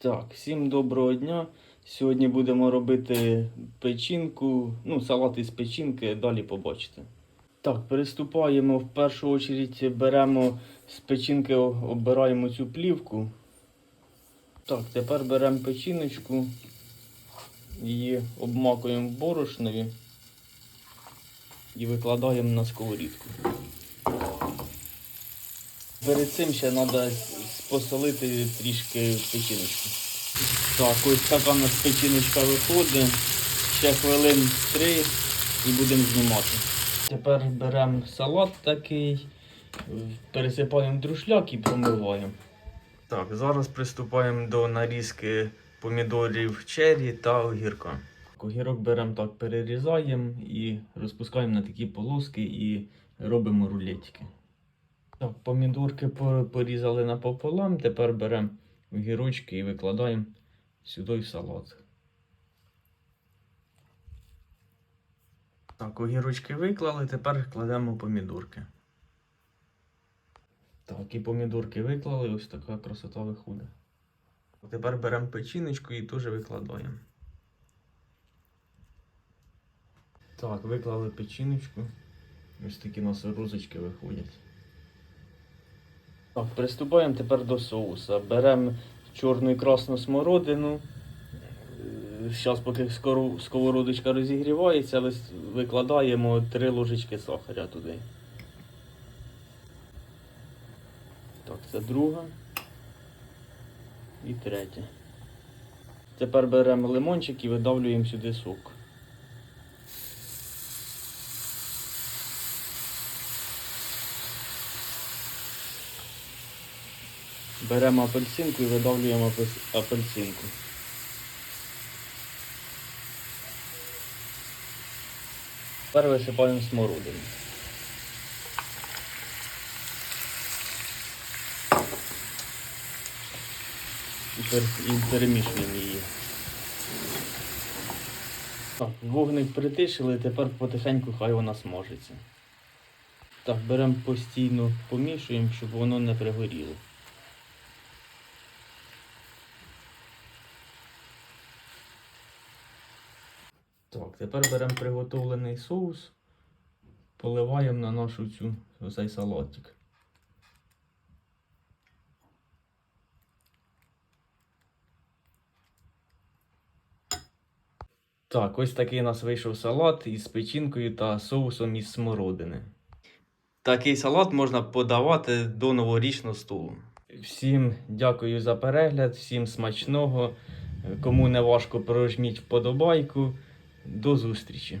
Так, всім доброго дня. Сьогодні будемо робити печінку, ну, салат із печінки, далі побачите. Так, приступаємо. В першу чергу беремо з печінки, обираємо цю плівку. Так, тепер беремо печіночку, її обмакуємо в борошнові і викладаємо на сковорідку. Перед цим ще треба посолити трішки печіночку. Так, ось така у нас печіночка виходить. Ще хвилин три і будемо знімати. Тепер беремо салат такий, пересипаємо друшляк і промиваємо. Так, зараз приступаємо до нарізки помідорів черрі та огірка. Огірок беремо так, перерізаємо і розпускаємо на такі полоски і робимо рулетики. Так, помідорки порізали напополам, тепер беремо огірочки і викладаємо сюди в салат. Так, огірочки виклали, тепер кладемо помідорки. Так, і помідорки виклали, ось така красота виходить. Тепер беремо печіночку і теж викладаємо. Так, виклали печіночку. Ось такі у нас розочки виходять. Так, приступаємо тепер до соуса. Беремо чорну і красну смородину. Зараз, поки сковородочка розігрівається, викладаємо 3 ложечки сахаря туди. Так, це друга. І третя. Тепер беремо лимончик і видавлюємо сюди сок. Беремо апельсинку і видавлюємо апельсинку. Тепер висипаємо смородину. І, перемішуємо її. Так, вогник притишили, тепер потихеньку хай вона смажиться. Так, беремо постійно, помішуємо, щоб воно не пригоріло. Так, тепер беремо приготовлений соус, поливаємо на нашу цю цей салатик. Так, ось такий у нас вийшов салат із печінкою та соусом із смородини. Такий салат можна подавати до новорічного столу. Всім дякую за перегляд, всім смачного. Кому не важко, прожміть вподобайку. До зустрічі!